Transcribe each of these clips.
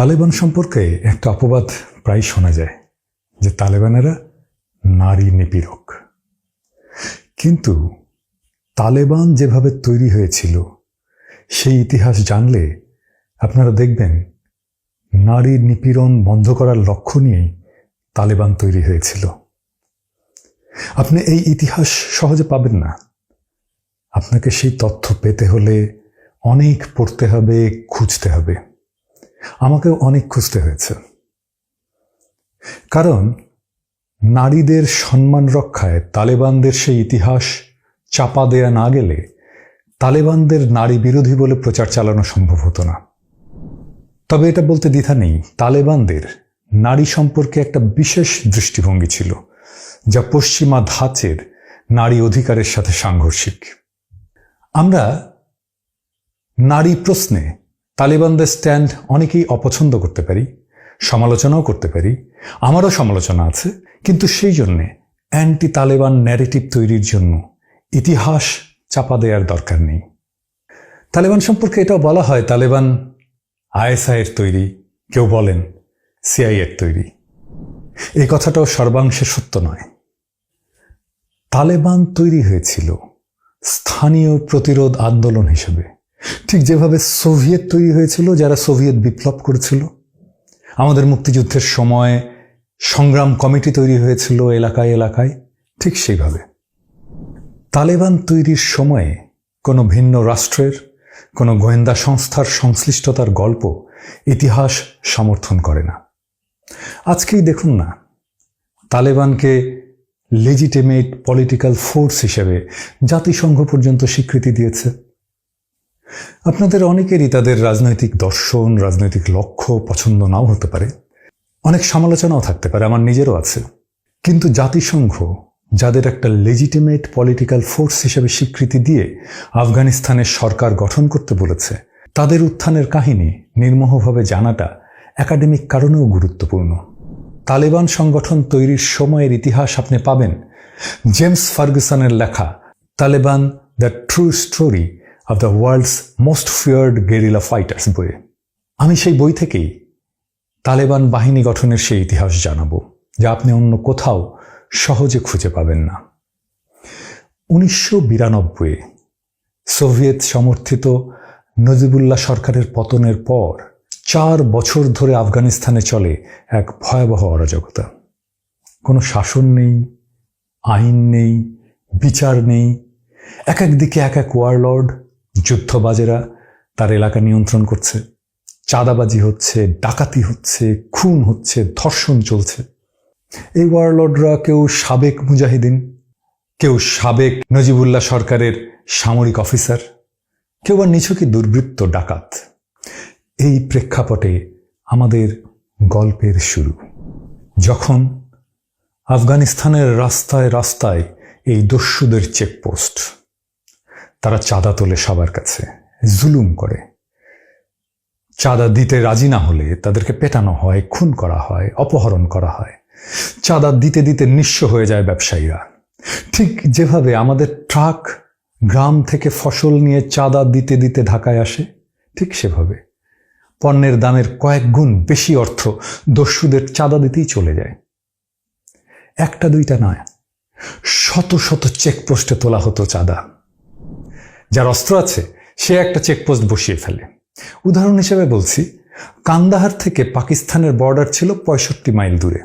তালেবান সম্পর্কে একটা অপবাদ প্রায় শোনা যায় যে তালেবানেরা নারী নিপীড়ক। কিন্তু তালেবান যেভাবে তৈরি হয়েছিল, সেই ইতিহাস জানলে আপনারা দেখবেন নারী নিপীড়ন বন্ধ করার লক্ষ্য নিয়েই তালেবান তৈরি হয়েছিল। আপনি এই ইতিহাস সহজে পাবেন না। আপনাকে সেই তথ্য পেতে হলে অনেক পড়তে হবে, খুঁজতে হবে। আমাকেও অনেক খুঁজতে হয়েছে। কারণ নারীদের সম্মান রক্ষায় তালেবানদের সেই ইতিহাস চাপা দেয়া না গেলে তালেবানদের নারী বিরোধী বলে প্রচার চালানো সম্ভব হতো না। তবে এটা বলতে দ্বিধা নেই, তালেবানদের নারী সম্পর্কে একটা বিশেষ দৃষ্টিভঙ্গি ছিল, যা পশ্চিমা ধাঁচের নারী অধিকারের সাথে সাংঘর্ষিক। আমরা নারী প্রশ্নে তালেবানদের স্ট্যান্ড অনেকেই অপছন্দ করতে পারি, সমালোচনাও করতে পারি, আমারও সমালোচনা আছে, কিন্তু সেই জন্যে অ্যান্টি তালেবান ন্যারেটিভ তৈরির জন্য ইতিহাস চাপা দেওয়ার দরকার নেই। তালেবান সম্পর্কে এটাও বলা হয়, তালেবান আইএসআইয়ের তৈরি, কেউ বলেন সিআইএর তৈরি। এই কথাটাও সর্বাংশে সত্য নয়। তালেবান তৈরি হয়েছিল স্থানীয় প্রতিরোধ আন্দোলন হিসেবে। ঠিক যেভাবে সোভিয়েত তৈরি হয়েছিল, যারা সোভিয়েত বিপ্লব করেছিল, আমাদের মুক্তিযুদ্ধের সময় সংগ্রাম কমিটি তৈরি হয়েছিল এলাকায় এলাকায়, ঠিক সেইভাবে। তালেবান তৈরির সময়ে কোনো ভিন্ন রাষ্ট্রের, কোনো গোয়েন্দা সংস্থার সংশ্লিষ্টতার গল্প ইতিহাস সমর্থন করে না। আজকেই দেখুন না, তালেবানকে লেজিটিমেট পলিটিক্যাল ফোর্স হিসেবে জাতিসংঘ পর্যন্ত স্বীকৃতি দিয়েছে। আপনাদের অনেকেরই তাদের রাজনৈতিক দর্শন, রাজনৈতিক লক্ষ্য পছন্দ নাও হতে পারে। অনেক সমালোচনাও থাকতে পারে, আমার নিজেরও আছে। কিন্তু জাতিসংঘ, যাদের একটা লেজিটিমেট পলিটিক্যাল ফোর্স হিসেবে স্বীকৃতি দিয়ে আফগানিস্তানের সরকার গঠন করতে বলেছে, তাদের উত্থানের কাহিনী নির্মোহভাবে জানাটা একাডেমিক কারণেও গুরুত্বপূর্ণ। তালেবান সংগঠন তৈরির সময়ের ইতিহাস আপনি পাবেন। জেমস ফার্গুসনের লেখা, Taliban, the true story of the world's most feared guerrilla fighters বইয়ে আমি সেই বই থেকেই তালেবান বাহিনী গঠনের সেই ইতিহাস জানাব, যা আপনি অন্য কোথাও সহজে খুঁজে পাবেন না। উনিশশো বিরানব্বই সোভিয়েত সমর্থিত নজিবুল্লাহ সরকারের পতনের পর চার বছর ধরে আফগানিস্তানে চলে এক ভয়াবহ অরাজকতা। কোনো শাসন নেই, আইন নেই, বিচার নেই, এক এক দিকে এক এক ওয়ারলর্ড যুদ্ধবাজেরা তার এলাকা নিয়ন্ত্রণ করছে। চাঁদাবাজি হচ্ছে, ডাকাতি হচ্ছে, খুন হচ্ছে, ধর্ষণ চলছে। এই ওয়ারলর্ডরা কেউ সাবেক মুজাহিদিন, কেউ সাবেক নজিবুল্লাহ সরকারের সামরিক অফিসার, কেউ বা নিছকই দুর্বৃত্ত ডাকাত। এই প্রেক্ষাপটে আমাদের গল্পের শুরু। যখন আফগানিস্তানের রাস্তায় রাস্তায় এই দস্যুদের চেকপোস্ট তারা চাঁদা তোলে সবার কাছে, জুলুম করে। চাঁদা দিতে রাজি না হলে তাদেরকে পেটানো হয়, খুন করা হয়, অপহরণ করা হয়। চাঁদা দিতে দিতে নিঃস্ব হয়ে যায় ব্যবসায়ীরা। ঠিক যেভাবে আমাদের ট্রাক গ্রাম থেকে ফসল নিয়ে চাঁদা দিতে দিতে ঢাকায় আসে, ঠিক সেভাবে। পণ্যের দামের কয়েক গুণ বেশি অর্থ দস্যুদের চাঁদা দিতেই চলে যায়। একটা দুইটা নয়, শত শত চেকপোস্টে তোলা হতো চাঁদা। যার অস্ত্র আছে, সে একটা চেকপোস্ট বসিয়ে ফেলে। উদাহরণ হিসেবে বলছি, কান্দাহার থেকে পাকিস্তানের বর্ডার ছিল পঁয়ষট্টি মাইল দূরে।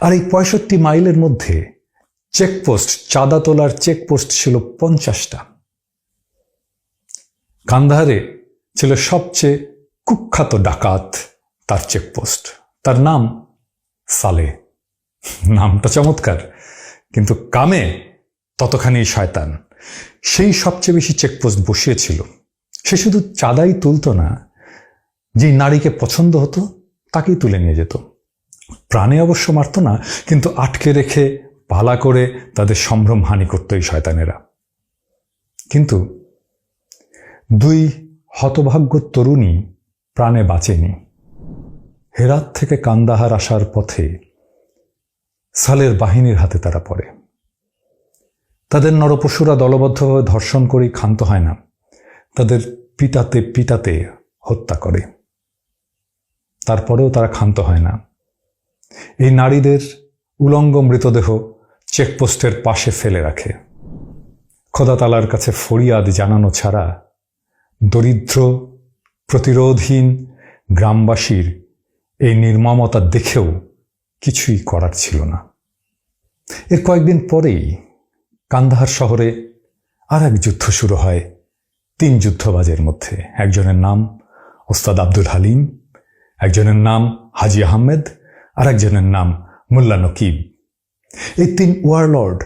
আর এই পঁয়ষট্টি মাইলের মধ্যে চেকপোস্ট চাঁদা তোলার চেকপোস্ট ছিল পঞ্চাশটা। কান্দাহারে ছিল সবচেয়ে কুখ্যাত ডাকাত তার চেকপোস্ট তার নাম সালে। নামটা চমৎকার, কিন্তু কামে ততখানি শয়তান। সেই সবচেয়ে বেশি চেকপোস্ট বসিয়েছিল। সে শুধু চাঁদাই তুলতো না, যেই নারীকে পছন্দ হতো তাকেই তুলে নিয়ে যেত। প্রাণে অবশ্য মারত না, কিন্তু আটকে রেখে পালা করে তাদের সম্ভ্রম হানি করত এই শয়তানেরা। কিন্তু দুই হতভাগ্য তরুণী প্রাণে বাঁচেনি। হেরাত থেকে কান্দাহার আসার পথে সালের বাহিনীর হাতে তারা পড়ে। তাদের নরপশুরা দলবদ্ধভাবে ধর্ষণ করেই ক্ষান্ত হয় না। তাদের পিতাতে পিটাতে হত্যা করে। তারপরেও তারা ক্ষান্ত হয় না। এই নারীদের উলঙ্গ মৃতদেহ চেকপোস্টের পাশে ফেলে রাখে। খোদাতালার কাছে ফরিয়াদ জানানো ছাড়া দরিদ্র, প্রতিরোধহীন গ্রামবাসীর এই নির্মমতা দেখেও কিছুই করার ছিল না। এর কয়েকদিন পরেই কান্দাহার শহরে আর এক যুদ্ধ শুরু হয় তিন যুদ্ধবাজের মধ্যে। একজনের নাম ওস্তাদ আব্দুল হালিম, একজনের নাম হাজি আহমেদ আর একজনের নাম মোল্লা নকিব। এই তিন ওয়ারলর্ড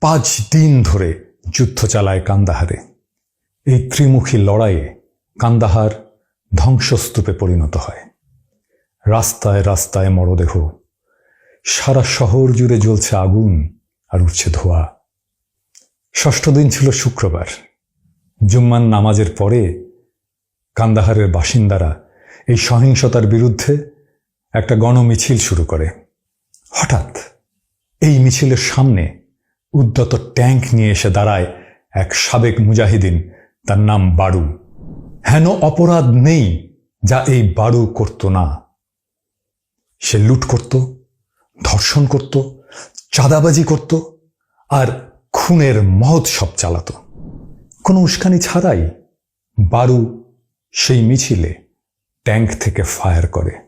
পাঁচ দিন ধরে যুদ্ধ চালায় কান্দাহারে। এই ত্রিমুখী লড়াইয়ে কান্দাহার ধ্বংসস্তূপে পরিণত হয়। রাস্তায় রাস্তায় মরদেহ, সারা শহর জুড়ে জ্বলছে আগুন আর উঠছে ধোঁয়া। ষষ্ঠ দিন ছিল শুক্রবার। জুম্মান নামাজের পরে কান্দাহারের বাসিন্দারা এই সহিংসতার বিরুদ্ধে একটা গণমিছিল শুরু করে। হঠাৎ এই মিছিলের সামনে উদ্যত ট্যাঙ্ক নিয়ে এসে দাঁড়ায় এক সাবেক মুজাহিদিন, তার নাম বাড়ু হেন অপরাধ নেই যা এই বাড়ু করত না। সে লুট করত, ধর্ষণ করত, চাঁদাবাজি করত আর খুনের মহোৎসব চালাত। কোনো উস্কানি ছাড়াই বারু সেই মিছিলে ট্যাঙ্ক থেকে ফায়ার করে।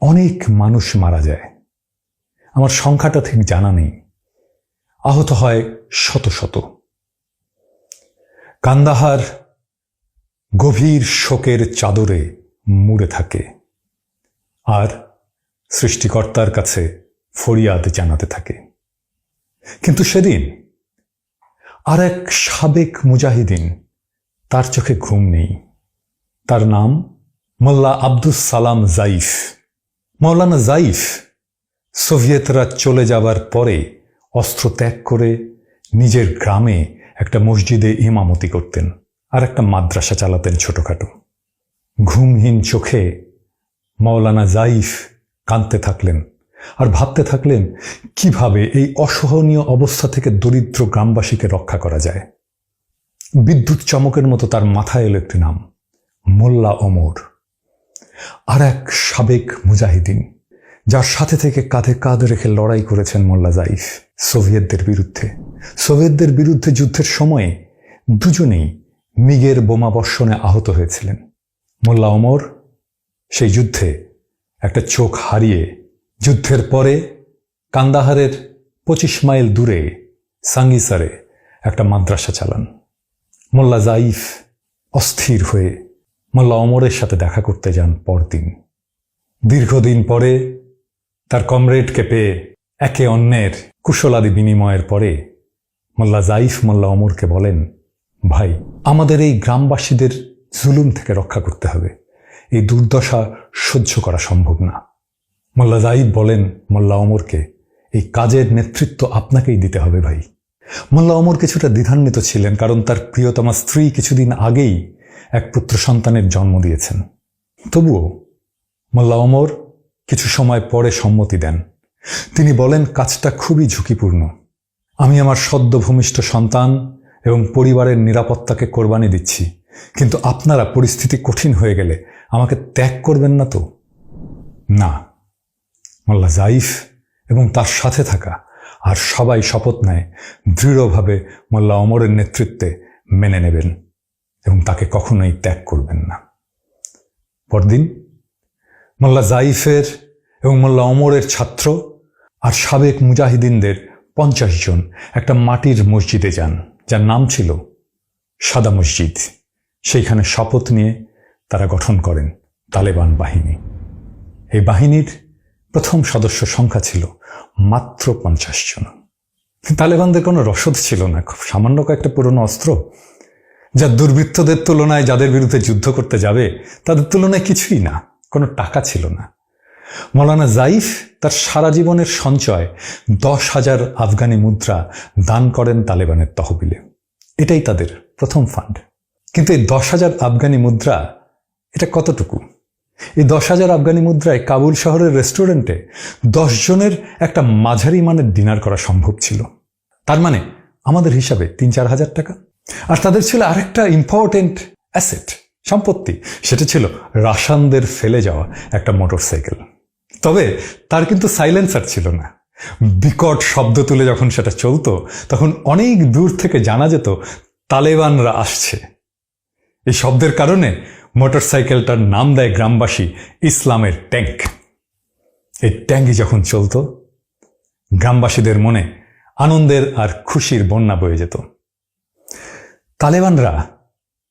অনেক মানুষ মারা যায়। আমার সংখ্যাটা ঠিক জানা নেই। আহত হয় শত শত। কান্দাহার গভীর শোকের চাদরে মুড়ে থাকে। আর সৃষ্টিকর্তার কাছে ফরিয়াদ জানাতে থাকে। কিন্তু সেদিন আর এক সাবেক মুজাহিদিন তার চোখে ঘুম নেই। তার নাম মোল্লা আব্দুস সালাম জাইফ। মৌলানা জাইফ সোভিয়েতরা চলে যাবার পরে অস্ত্র ত্যাগ করে নিজের গ্রামে একটা মসজিদে ইমামতি করতেন আর একটা মাদ্রাসা চালাতেন ছোটখাটো। ঘুমহীন চোখে মৌলানা জাইফ কাঁদতে থাকলেন। আর ভাবতে থাকলেন, কীভাবে এই অসহনীয় অবস্থা থেকে দরিদ্র গ্রামবাসীকে রক্ষা করা যায়? বিদ্যুৎ চমকের মতো তার মাথায় এলো একটি নাম, মোল্লা ওমর। আর এক সাবেক মুজাহিদিন, যার সাথে থেকে কাঁধে কাঁধ রেখে লড়াই করেছেন মোল্লা জাইফ, সোভিয়েতদের বিরুদ্ধে। সোভিয়েতদের বিরুদ্ধে যুদ্ধের সময়ে দুজনেই মিগের বোমা বর্ষণে আহত হয়েছিলেন। মোল্লা ওমর সেই যুদ্ধে একটা চোখ হারিয়ে যুদ্ধের পরে কান্দাহারের পঁচিশ মাইল দূরে সাঙ্গিসারে একটা মাদ্রাসা চালান। মোল্লা জাইফ অস্থির হয়ে মোল্লা অমরের সাথে দেখা করতে যান পরদিন। দীর্ঘদিন পরে তার কমরেডকে পেয়ে একে অন্যের কুশলাদি বিনিময়ের পরে মোল্লা জাইফ মোল্লা অমরকে বলেন, ভাই, আমাদের এই গ্রামবাসীদের জুলুম থেকে রক্ষা করতে হবে। এই দুর্দশা সহ্য করা সম্ভব না। মোল্লা জাইদ বলেন মোল্লা অমরকে এই কাজের নেতৃত্ব আপনাকেই দিতে হবে ভাই। মোল্লা অমর কিছুটা দ্বিধান্বিত ছিলেন কারণ তার প্রিয়তমা স্ত্রী কিছুদিন আগেই এক পুত্র সন্তানের জন্ম দিয়েছেন। তবুও মোল্লা অমর কিছু সময় পরে সম্মতি দেন। তিনি বলেন, কাজটা খুবই ঝুঁকিপূর্ণ। আমি আমার সদ্যভূমিষ্ঠ সন্তান এবং পরিবারের নিরাপত্তাকে কোরবানি দিচ্ছি। কিন্তু আপনারা পরিস্থিতি কঠিন হয়ে গেলে আমাকে ত্যাগ করবেন না তো? না। মোল্লা জাইফ এবং তার সাথে থাকা। আর সবাই শপথ নেয়, দৃঢ়ভাবে মোল্লা অমরের নেতৃত্বে মেনে নেবেন এবং তাকে কখনোই ত্যাগ করবেন না। পরদিন মোল্লা জাইফের এবং মোল্লা অমরের ছাত্র আর সাবেক মুজাহিদিনদের পঞ্চাশ জন একটা মাটির মসজিদে যান, যার নাম ছিল সাদা মসজিদ। সেইখানে শপথ নিয়ে তারা গঠন করেন তালেবান বাহিনী। এই বাহিনীর প্রথম সদস্য সংখ্যা ছিল মাত্র পঞ্চাশ জন। তালেবানদের কোনো রসদ ছিল না, খুব সামান্য কয়েকটা পুরনো অস্ত্র। যা দুর্বৃত্তদের তুলনায় যাদের বিরুদ্ধে যুদ্ধ করতে যাবে, তাদের তুলনায় কিছুই না, কোনো টাকা ছিল না। মৌলানা জাইফ তার সারা জীবনের সঞ্চয় দশ হাজার আফগানি মুদ্রা দান করেন তালেবানের তহবিলে। এটাই তাদের প্রথম ফান্ড। কিন্তু এই দশ হাজার আফগানি মুদ্রা, এটা কতটুকু? এই দশ হাজার আফগানি মুদ্রায় কাবুল শহরের রেস্টুরেন্টে জনের একটা মাঝারি মানের ডিনার করা সম্ভব ছিল। তার মানে আমাদের হিসাবে তিন চার হাজার টাকা। আর তাদের ছিল আরেকটা ইম্পর্টেন্ট অ্যাসেট সম্পত্তি, সেটা ছিল রাশানদের ফেলে যাওয়া একটা মোটরসাইকেল। তবে তার কিন্তু সাইলেন্সার ছিল না। বিকট শব্দ তুলে যখন সেটা চলতো, তখন অনেক দূর থেকে জানা যেত, তালেবানরা আসছে। এই শব্দের কারণে মোটরসাইকেলটার নাম দেয় গ্রামবাসী ইসলামের ট্যাঙ্ক। এই ট্যাঙ্কি যখন চলতো, গ্রামবাসীদের মনে আনন্দের আর খুশির বন্যা বয়ে যেত। তালেবানরা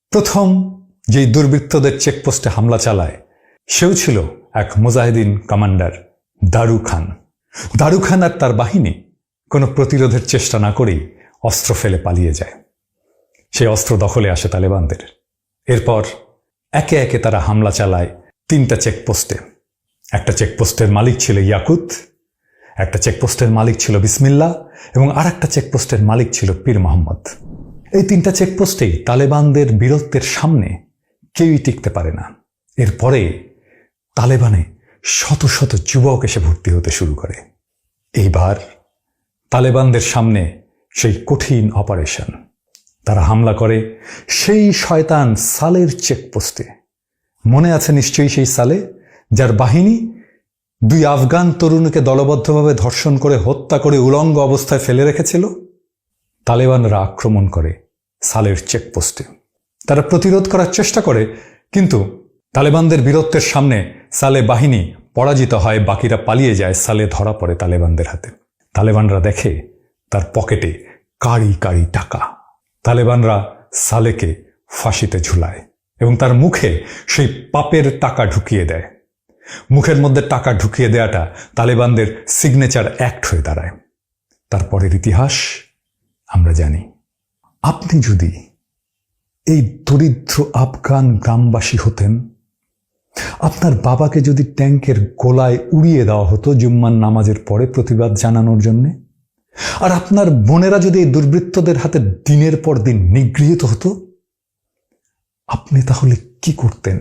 প্রথম যেই দুর্বৃত্তদের চেকপোস্টে হামলা চালায়, সেও ছিল এক মুজাহিদিন কমান্ডার দারু খান। দারু খান আর তার বাহিনী কোনো প্রতিরোধের চেষ্টা না করেই অস্ত্র ফেলে পালিয়ে যায়। সেই অস্ত্র দখলে আসে তালেবানদের। এরপর একে একে তারা হামলা চালায় তিনটা চেকপোস্টে একটা চেকপোস্টের মালিক ছিল ইয়াকুত, একটা চেকপোস্টের মালিক ছিল বিসমিল্লা এবং আর একটা চেকপোস্টের মালিক ছিল পীর মোহাম্মদ। এই তিনটা চেকপোস্টেই তালেবানদের বীরত্বের সামনে কেউই টিকতে পারে না। এরপরে তালেবানে শত শত যুবক এসে ভর্তি হতে শুরু করে। এইবার তালেবানদের সামনে সেই কঠিন অপারেশন তারা হামলা করে। সেই শয়তান সালের চেকপোস্টে। মনে আছে নিশ্চয়ই সেই সালে? যার বাহিনী দুই আফগান তরুণকে দলবদ্ধভাবে ধর্ষণ করে হত্যা করে উলঙ্গ অবস্থায় ফেলে রেখেছিল? তালেবানরা আক্রমণ করে সালের চেকপোস্টে। তারা প্রতিরোধ করার চেষ্টা করে, কিন্তু তালেবানদের বীরত্বের সামনে সালে বাহিনী পরাজিত হয়, বাকিরা পালিয়ে যায়, সালে ধরা পড়ে তালেবানদের হাতে। তালেবানরা দেখে তার পকেটে কারি কারি টাকা। তালেবানরা সালেকে ফাঁসিতে ঝুলায় এবং তার মুখে সেই পাপের টাকা ঢুকিয়ে দেয়। মুখের মধ্যে টাকা ঢুকিয়ে দেয়াটা তালেবানদের সিগনেচার অ্যাক্ট হয়ে দাঁড়ায়। তারপরের ইতিহাস আমরা জানি। আপনি যদি এই দরিদ্র আফগান গ্রামবাসী হতেন, আপনার বাবাকে যদি ট্যাঙ্কের গোলায় উড়িয়ে দেওয়া হতো জুম্মান নামাজের পরে প্রতিবাদ জানানোর জন্যে আর আপনার বোনেরা যদি এই দুর্বৃত্তদের হাতে দিনের পর দিন নিগৃহীত হতো, আপনি তাহলে কি করতেন?